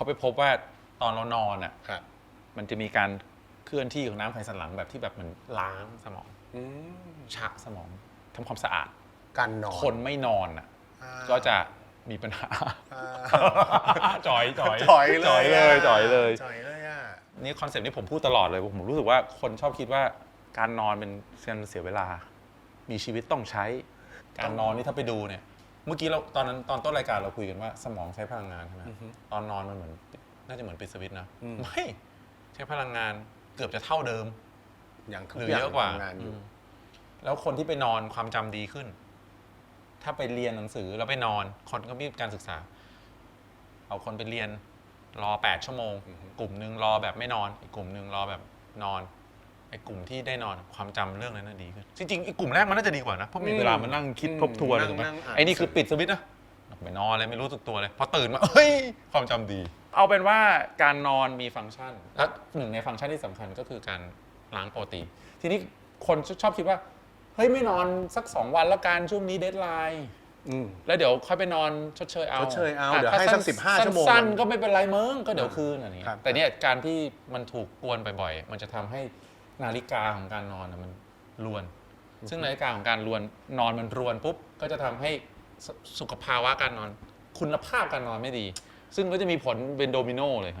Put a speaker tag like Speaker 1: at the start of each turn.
Speaker 1: เขาไปพบว่าตอนเรานอนอะ
Speaker 2: ครับ
Speaker 1: มันจะมีการเคลื่อนที่ของน้ำไขสันหลังแบบที่แบบเหมันล้างสมอง
Speaker 2: อืม
Speaker 1: ชะสมองทำความสะอาด
Speaker 2: การนอน
Speaker 1: คนไม่นอนอะ
Speaker 2: อ่า
Speaker 1: ก็จะมีปัญหา
Speaker 2: อ่า
Speaker 1: จอยจอย
Speaker 2: จ่อยเลย
Speaker 1: จ่อยเลยจ่อยเลย
Speaker 2: จ่อยเลยอะ
Speaker 1: นี่คอนเซ็ปต์นี้ผมพูดตลอดเลยผมรู้สึกว่าคนชอบคิดว่าการนอนเป็นการเสียเวลา มีชีวิตต้องใช้ การนอนนี่ถ้าไปดูเนี่ยเมื่อกี้เราตอนนั้นตอนต้นรายการเราคุยกันว่าสมองใช้พลังงานใช่ไหมตอนนอนมันเหมือน น่าจะเหมือนปิดสวิตช์นะ
Speaker 2: อืม
Speaker 1: ไม่ใช้พลังงานเกือบจะเท่าเดิม
Speaker 2: อย่าง
Speaker 1: หรือเยอะกว่า
Speaker 2: ทำงานอยู่
Speaker 1: อืมแล้วคนที่ไปนอนความจำดีขึ้น ถ้าไปเรียนหนังสือแล้วไปนอน คนก็มีการศึกษา เอาคนไปเรียน รอแปดชั่วโมงกลุ่มหนึ่งรอแบบไม่นอน อีกกลุ่มหนึ่งรอแบบนอน ไอ้กลุ่มที่ได้นอนความจำเรื่องนั้นน่ะดีขึ้นจริงๆไอ้กลุ่มแรกมันน่าจะดีกว่านะเพราะมีเวลามานั่งคิดทบทวนเลยถูกไหม
Speaker 2: นั่งอ่าน
Speaker 1: ไอ้นี่คือปิดสวิตช์นะไปนอนเลยไม่รู้สึกตัวเลยพอตื่นมาเฮ้ยความจำดี เอาเป็นว่าการนอนมีฟังก์ชัน และหนึ่งในฟังก์ชันที่สำคัญก็คือการล้างโปรตีนทีนี้คนชอบคิดว่า เฮ้ยไม่นอนสักสองวันแล้วการช่วงนี้เดทไลน์
Speaker 2: อืม
Speaker 1: แล้วเดี๋ยวค่อยไปนอนชดเชยเอา
Speaker 2: ชดเชยเอาะเดี๋ยว
Speaker 1: ถ้
Speaker 2: ให้สัก
Speaker 1: สั้น
Speaker 2: 15ชั่วโมง
Speaker 1: สั้นๆก็ไม่เป็นไรมึงก็เดี๋ยวคืนอะไรอย่างเงี้
Speaker 2: ครับ
Speaker 1: ยแต่เนี่ยการที่มันถูกกวนบ่อยๆ มันจะทำให้ นาฬิกาของการนอนน่ะมันรวน ซึ่งนาฬิกาของการรวนนอนมันรวนปุ๊บก็จะทำให้สสุขภาวะการนอน คุณภาพการนอนไม่ดี ซึ่งก็จะมีผลเป็นโดมิโนเลยครับ